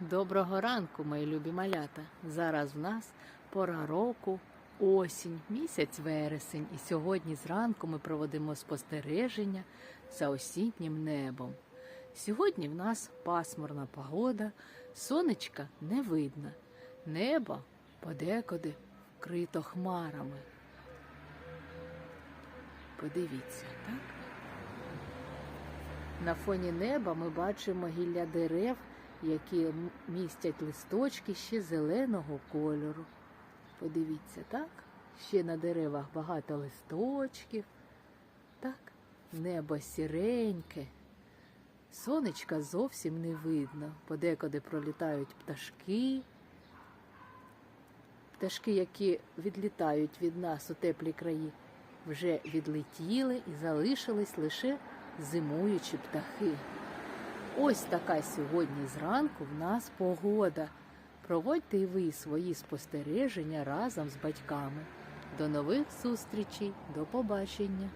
Доброго ранку, мої любі малята. Зараз в нас пора року, осінь, місяць вересень, і сьогодні зранку ми проводимо спостереження за осіннім небом. Сьогодні в нас пасмурна погода, сонечка не видно, небо подекуди вкрито хмарами. Подивіться, так? На фоні неба ми бачимо гілля дерев, які містять листочки ще зеленого кольору. Подивіться, так? Ще на деревах багато листочків. Так, небо сіреньке. Сонечка зовсім не видно. Подекуди пролітають пташки. Пташки, які відлітають від нас у теплі краї, вже відлетіли і залишились лише зимуючі птахи. Ось така сьогодні зранку в нас погода. Проводьте і ви свої спостереження разом з батьками. До нових зустрічей, до побачення!